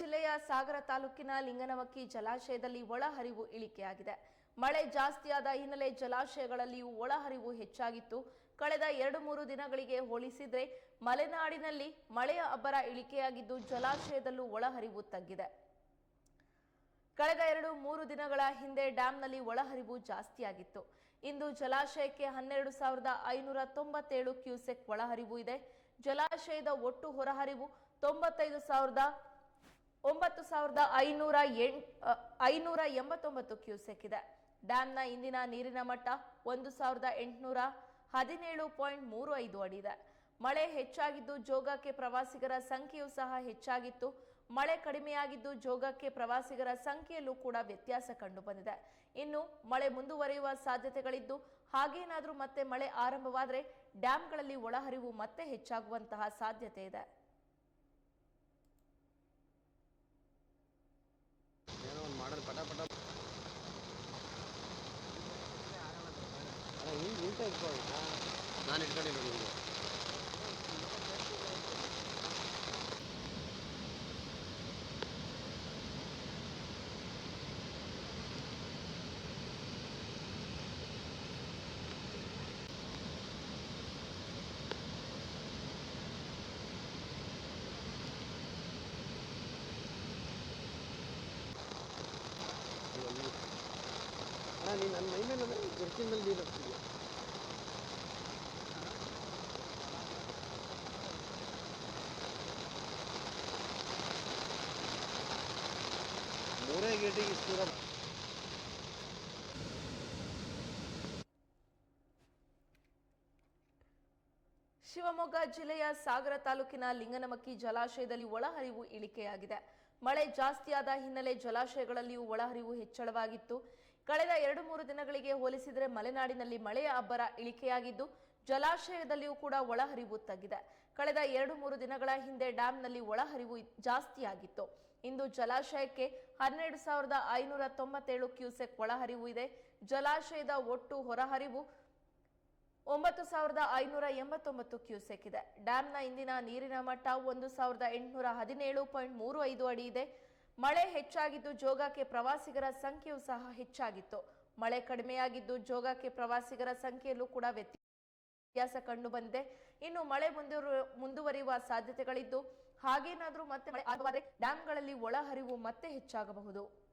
ಜಿಲ್ಲೆಯ ಸಾಗರ ತಾಲೂಕಿನ ಲಿಂಗನಮಕ್ಕಿ ಜಲಾಶಯದಲ್ಲಿ ಒಳಹರಿವು ಇಳಿಕೆಯಾಗಿದೆ. ಮಳೆ ಜಾಸ್ತಿಯಾದ ಹಿನ್ನೆಲೆ ಜಲಾಶಯಗಳಲ್ಲಿಯೂ ಒಳಹರಿವು ಹೆಚ್ಚಾಗಿತ್ತು. ಕಳೆದ ಎರಡು ಮೂರು ದಿನಗಳಿಗೆ ಹೋಲಿಸಿದ್ರೆ ಮಲೆನಾಡಿನಲ್ಲಿ ಮಳೆಯ ಅಬ್ಬರ ಇಳಿಕೆಯಾಗಿದ್ದು ಜಲಾಶಯದಲ್ಲೂ ಒಳಹರಿವು ತಗ್ಗಿದೆ. ಕಳೆದ ಎರಡು ಮೂರು ದಿನಗಳ ಹಿಂದೆ ಡ್ಯಾಂನಲ್ಲಿ ಒಳಹರಿವು ಜಾಸ್ತಿಯಾಗಿತ್ತು. ಇಂದು ಜಲಾಶಯಕ್ಕೆ ಹನ್ನೆರಡು ಸಾವಿರದ ಐನೂರ ತೊಂಬತ್ತೇಳು ಕ್ಯೂಸೆಕ್ ಒಳಹರಿವು ಇದೆ. ಜಲಾಶಯದ ಒಟ್ಟು ಹೊರಹರಿವು ತೊಂಬತ್ತೈದು ಸಾವಿರದ ಒಂಬತ್ತು ಸಾವಿರದ ಐನೂರ ಎಂಟ್, ಐನೂರ ಎಂಬತ್ತೊಂಬತ್ತು ಕ್ಯೂಸೆಕ್ ಇದೆ. ಡ್ಯಾಮ್ನ ಇಂದಿನ ನೀರಿನ ಮಟ್ಟ ಒಂದು ಸಾವಿರದ ಎಂಟುನೂರ ಹದಿನೇಳು ಪಾಯಿಂಟ್ ಮೂರು ಐದು ಅಡಿ ಇದೆ. ಮಳೆ ಹೆಚ್ಚಾಗಿದ್ದು ಜೋಗಕ್ಕೆ ಪ್ರವಾಸಿಗರ ಸಂಖ್ಯೆಯೂ ಸಹ ಹೆಚ್ಚಾಗಿತ್ತು. ಮಳೆ ಕಡಿಮೆಯಾಗಿದ್ದು ಜೋಗಕ್ಕೆ ಪ್ರವಾಸಿಗರ ಸಂಖ್ಯೆಯಲ್ಲೂ ಕೂಡ ವ್ಯತ್ಯಾಸ ಕಂಡುಬಂದಿದೆ. ಇನ್ನು ಮಳೆ ಮುಂದುವರೆಯುವ ಸಾಧ್ಯತೆಗಳಿದ್ದು, ಹಾಗೇನಾದರೂ ಮತ್ತೆ ಮಳೆ ಆರಂಭವಾದರೆ ಡ್ಯಾಂಗಳಲ್ಲಿ ಒಳಹರಿವು ಮತ್ತೆ ಹೆಚ್ಚಾಗುವಂತಹ ಸಾಧ್ಯತೆ ಇದೆ. ನಾನು ಇಟ್ಕೊಂಡಿಲ್ಲ ನಿಮಗೆ ಅಣ್ಣ ನೀನು ನನ್ನ ಮೈ ಮೇಲೆ ಅಂದರೆ ಜರ್ಕಿನ್ ಮೇಲೆ ನೀರು ಹಾಕ್ತಿದ್ಯಾ ಶಿವಮೊಗ್ಗ ಜಿಲ್ಲೆಯ ಸಾಗರ ತಾಲೂಕಿನ ಲಿಂಗನಮಕ್ಕಿ ಜಲಾಶಯದಲ್ಲಿ ಒಳಹರಿವು ಇಳಿಕೆಯಾಗಿದೆ. ಮಳೆ ಜಾಸ್ತಿಯಾದ ಹಿನ್ನೆಲೆ ಜಲಾಶಯಗಳಲ್ಲಿಯೂ ಒಳಹರಿವು ಹೆಚ್ಚಳವಾಗಿತ್ತು. ಕಳೆದ ಎರಡು ಮೂರು ದಿನಗಳಿಗೆ ಹೋಲಿಸಿದರೆ ಮಲೆನಾಡಿನಲ್ಲಿ ಮಳೆಯ ಅಬ್ಬರ ಇಳಿಕೆಯಾಗಿದ್ದು ಜಲಾಶಯದಲ್ಲಿಯೂ ಕೂಡ ಒಳಹರಿವು ತಗ್ಗಿದೆ. ಕಳೆದ ಎರಡು ಮೂರು ದಿನಗಳ ಹಿಂದೆ ಡ್ಯಾಂನಲ್ಲಿ ಒಳಹರಿವು ಜಾಸ್ತಿಯಾಗಿತ್ತು. ಇಂದು ಜಲಾಶಯಕ್ಕೆ ಹನ್ನೆರಡು ಸಾವಿರದ ಐನೂರ ತೊಂಬತ್ತೇಳು ಕ್ಯೂಸೆಕ್ ಒಳಹರಿವು ಇದೆ. ಜಲಾಶಯದ ಒಟ್ಟು ಹೊರಹರಿವು ಒಂಬತ್ತು ಸಾವಿರದ ಐನೂರ ಎಂಬತ್ತೊಂಬತ್ತು ಕ್ಯೂಸೆಕ್ ಇದೆ. ಡ್ಯಾಂನ ಇಂದಿನ ನೀರಿನ ಮಟ್ಟ ಒಂದು ಸಾವಿರದ ಎಂಟುನೂರ ಹದಿನೇಳು ಪಾಯಿಂಟ್ ಮೂರು ಐದು ಅಡಿ ಇದೆ. ಮಳೆ ಹೆಚ್ಚಾಗಿದ್ದು ಜೋಗಕ್ಕೆ ಪ್ರವಾಸಿಗರ ಸಂಖ್ಯೆಯೂ ಸಹ ಹೆಚ್ಚಾಗಿತ್ತು. ಮಳೆ ಕಡಿಮೆಯಾಗಿದ್ದು ಜೋಗಕ್ಕೆ ಪ್ರವಾಸಿಗರ ಸಂಖ್ಯೆಯಲ್ಲೂ ಕೂಡ ವ್ಯತ್ಯಾಸ ಕಂಡು ಬಂದಿದೆ. ಇನ್ನು ಮಳೆ ಮುಂದುವರು ಮುಂದುವರಿಯುವ ಸಾಧ್ಯತೆಗಳಿದ್ದು ಹಾಗೇನಾದ್ರೂ ಮತ್ತೆ ಮಳೆ ಡ್ಯಾಂಗಳಲ್ಲಿ ಒಳಹರಿವು ಮತ್ತೆ ಹೆಚ್ಚಾಗಬಹುದು.